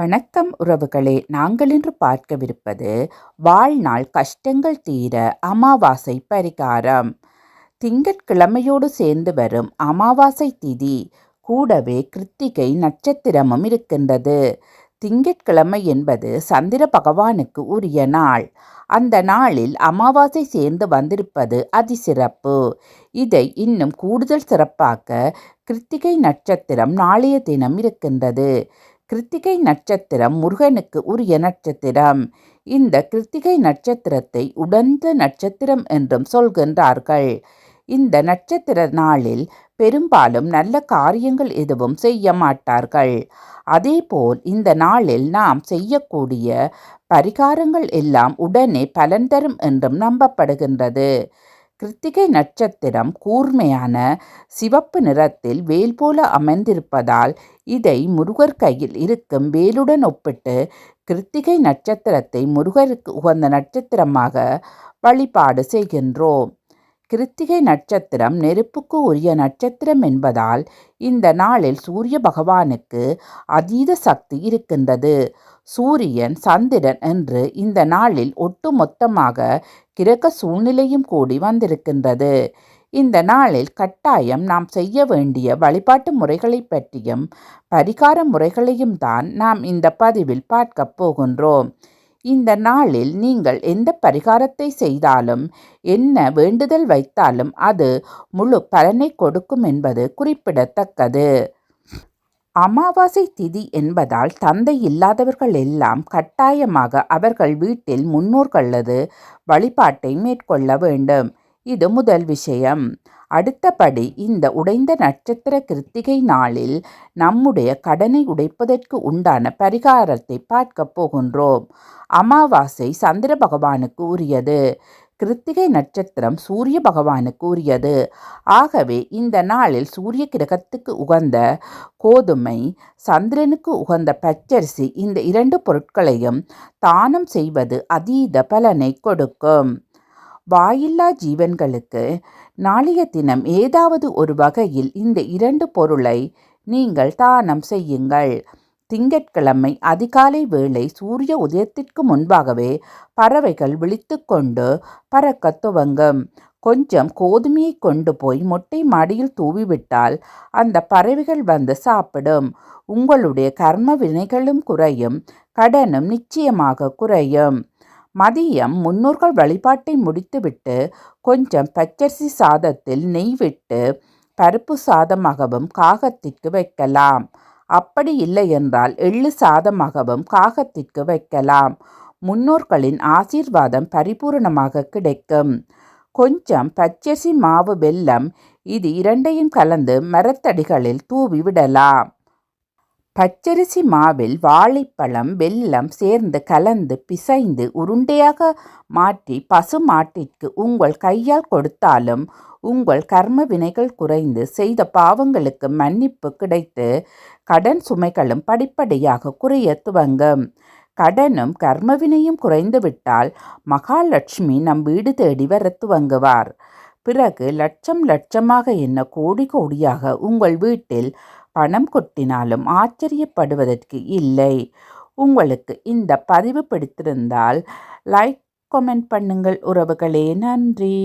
வணக்கம் உறவுகளே. நாங்கள் இன்று பார்க்கவிருப்பது வாழ்நாள் கஷ்டங்கள் தீர அமாவாசை பரிகாரம். திங்கட்கிழமையோடு சேர்ந்து வரும் அமாவாசை திதி கூடவே கிருத்திகை நட்சத்திரமும் இருக்கின்றது. திங்கட்கிழமை என்பது சந்திர பகவானுக்கு உரிய நாள். அந்த நாளில் அமாவாசை சேர்ந்து வந்திருப்பது அதிசிறப்பு இதை இன்னும் கூடுதல் சிறப்பாக்க கிருத்திகை நட்சத்திரம் நாளைய தினம் இருக்கின்றது. கிருத்திகை நட்சத்திரம் முருகனுக்கு உரிய நட்சத்திரம். இந்த கிருத்திகை நட்சத்திரத்தை உடந்த நட்சத்திரம் என்றும் சொல்கின்றார்கள். இந்த நட்சத்திர நாளில் பெரும்பாலும் நல்ல காரியங்கள் எதுவும் செய்ய மாட்டார்கள். அதேபோல் இந்த நாளில் நாம் செய்யக்கூடிய பரிகாரங்கள் எல்லாம் உடனே பலன் தரும் என்றும் நம்பப்படுகின்றது. கிருத்திகை நட்சத்திரம் கூர்மையான சிவப்பு நிறத்தில் வேல் போல அமைந்திருப்பதால் இதை முருகர் கையில் இருக்கும் வேலுடன் ஒப்பிட்டு கிருத்திகை நட்சத்திரத்தை முருகருக்கு உகந்த நட்சத்திரமாக வழிபாடு செய்கின்றோம். கிருத்திகை நட்சத்திரம் நெருப்புக்கு உரிய நட்சத்திரம் என்பதால் இந்த நாளில் சூரிய பகவானுக்கு அதீத சக்தி இருக்கின்றது. சூரியன் சந்திரன் என்று இந்த நாளில் ஒட்டுமொத்தமாக கிரக சூழ்நிலையும் கூடி வந்திருக்கின்றது. இந்த நாளில் கட்டாயம் நாம் செய்ய வேண்டிய வழிபாட்டு முறைகளை பற்றியும் பரிகார முறைகளையும் தான் நாம் இந்த பதிவில் பார்க்கப் போகின்றோம். இந்த நாளில் நீங்கள் எந்த பரிகாரத்தை செய்தாலும் என்ன வேண்டுதல் வைத்தாலும் அது முழு பலனை கொடுக்கும் என்பது குறிப்பிடத்தக்கது. அமாவாசை திதி என்பதால் தந்தை இல்லாதவர்கள் எல்லாம் கட்டாயமாக அவர்கள் வீட்டில் முன்னோர்களது வழிபாட்டை மேற்கொள்ள வேண்டும். இது முதல் விஷயம். அடுத்தபடி இந்த உடைந்த நட்சத்திர கிருத்திகை நாளில் நம்முடைய கடனை உடைப்பதற்கு உண்டான பரிகாரத்தை பார்க்கப் போகின்றோம். அமாவாசை சந்திர பகவானுக்கு உரியது. கிருத்திகை நட்சத்திரம் சூரிய பகவானுக்கு உரியது ஆகவே இந்த நாளில் சூரிய கிரகத்துக்கு உகந்த கோதுமை சந்திரனுக்கு உகந்த பச்சரிசி இந்த இரண்டு பொருட்களையும் தானம் செய்வது அதீத பலனை கொடுக்கும். வாயில்லா ஜீவன்களுக்கு நாளைய தினம் ஏதாவது ஒரு வகையில் இந்த இரண்டு பொருளை நீங்கள் தானம் செய்யுங்கள். திங்கட்கிழமை அதிகாலை வேளை சூரிய உதயத்திற்கு முன்பாகவே பறவைகள் விழித்து கொண்டு பறக்க துவங்கும். கொஞ்சம் கோதுமையை கொண்டு போய் மொட்டை மாடியில் தூவிவிட்டால் அந்த பறவைகள் வந்து சாப்பிடும். உங்களுடைய கர்ம வினைகளும் குறையும் கடனும் நிச்சயமாக குறையும். மதியம் முன்னோர்கள் வழிபாட்டை முடித்துவிட்டு கொஞ்சம் பச்சரிசி சாதத்தில் நெய் விட்டு பருப்பு சாதமாகவும் காகத்திற்கு வைக்கலாம். அப்படி இல்லை என்றால் எள்ளு சாதமாகவும் காகத்திற்கு வைக்கலாம். முன்னோர்களின் ஆசீர்வாதம் பரிபூரணமாக கிடைக்கும். கொஞ்சம் பச்சரிசி மாவு வெல்லம் இது இரண்டையும் கலந்து மரத்தடிகளில் தூவி விடலாம். பச்சரிசி மாவில் வாழைப்பழம் வெல்லம் சேர்ந்து கலந்து பிசைந்து உருண்டையாக மாற்றி பசு மாட்டிற்கு உங்கள் கையால் கொடுத்தாலும் உங்கள் கர்ம வினைகள் குறைந்து செய்த பாவங்களுக்கு மன்னிப்பு கிடைத்து கடன் சுமைகளும் படிப்படியாக குறைய துவங்கும். கடனும் கர்மவினையும் குறைந்துவிட்டால் மகாலட்சுமி நம் வீடு தேடி வர துவங்குவார். பிறகு லட்சம் லட்சமாக என்ன கோடி கோடியாக உங்கள் வீட்டில் பணம் கொட்டினாலும் ஆச்சரியப்படுவதற்கு இல்லை. உங்களுக்கு இந்த பதிவு பிடித்திருந்தால் லைக் கமெண்ட் பண்ணுங்கள். உறவுகளே நன்றி.